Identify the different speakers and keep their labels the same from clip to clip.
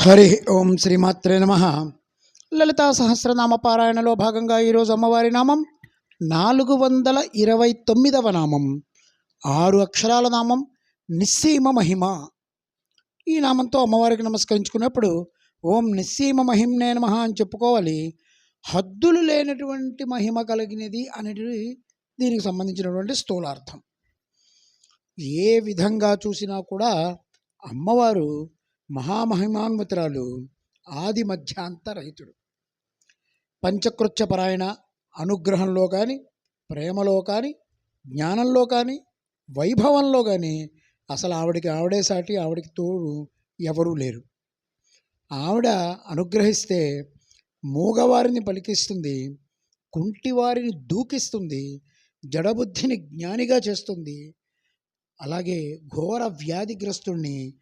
Speaker 1: హరి ఓం శ్రీమాత్రే నమ. లలితా సహస్రనామ పారాయణలో భాగంగా ఈరోజు అమ్మవారి నామం నాలుగు వందల ఇరవై తొమ్మిదవ నామం. ఆరు అక్షరాల నామం నిస్సీమ మహిమ. ఈ నామంతో అమ్మవారికి నమస్కరించుకున్నప్పుడు ఓం నిస్సీమ మహిమ్నే నమ అని చెప్పుకోవాలి. హద్దులు లేనటువంటి మహిమ కలిగినది అనేది దీనికి సంబంధించినటువంటి స్థూలార్థం. ఏ విధంగా చూసినా కూడా అమ్మవారు మహామహిమాన్వితురాలు ఆది మధ్యాంతరహితుడు పంచకృత్య పరాయణ అనుగ్రహంలో కానీ ప్రేమలో కానీ జ్ఞానంలో కానీ వైభవంలో కానీ అసలు ఆవిడికి ఆవిడే సాటి ఆవిడికి తోడు ఎవరూ లేరు. ఆవిడ అనుగ్రహిస్తే మూగవారిని పలికిస్తుంది కుంటివారిని దూకిస్తుంది జడబుద్ధిని జ్ఞానిగా చేస్తుంది అలాగే ఘోర వ్యాధిగ్రస్తుణ్ణి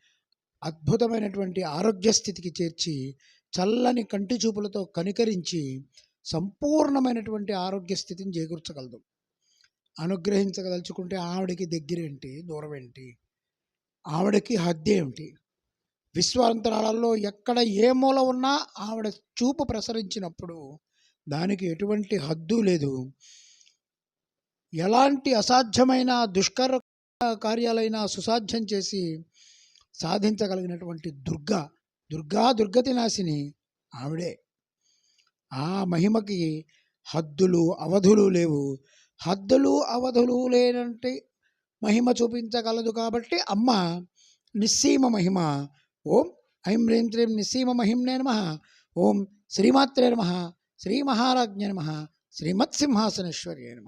Speaker 1: అద్భుతమైనటువంటి ఆరోగ్య స్థితికి చేర్చి చల్లని కంటి చూపులతో కనికరించి సంపూర్ణమైనటువంటి ఆరోగ్య స్థితిని చేకూర్చగలదు. అనుగ్రహించదలుచుకుంటే ఆవిడకి దగ్గరేంటి దూరం ఏంటి? ఆవిడకి హద్దు ఏమిటి? విశ్వాంతరాలలో ఎక్కడ ఏ మూల ఉన్నా ఆవిడ చూపు ప్రసరించినప్పుడు దానికి ఎటువంటి హద్దు లేదు. ఎలాంటి అసాధ్యమైన దుష్కర కార్యాలైనా సుసాధ్యం చేసి సాధించగలిగినటువంటి దుర్గా దుర్గా దుర్గతి నాశిని ఆవిడే. ఆ మహిమకి హద్దులు అవధులు లేవు. హద్దులు అవధులు లేనంటే మహిమ చూపించగలదు కాబట్టి అమ్మ నిస్సీమ మహిమ. ఓం ఐం హ్రీం శ్రీం నిస్సీమ మహిమ్నే నమ. ఓం శ్రీమాత్రే నమ. శ్రీ మహారాజ్ఞ నమ. శ్రీమత్సింహాసనేశ్వర్యే నమ.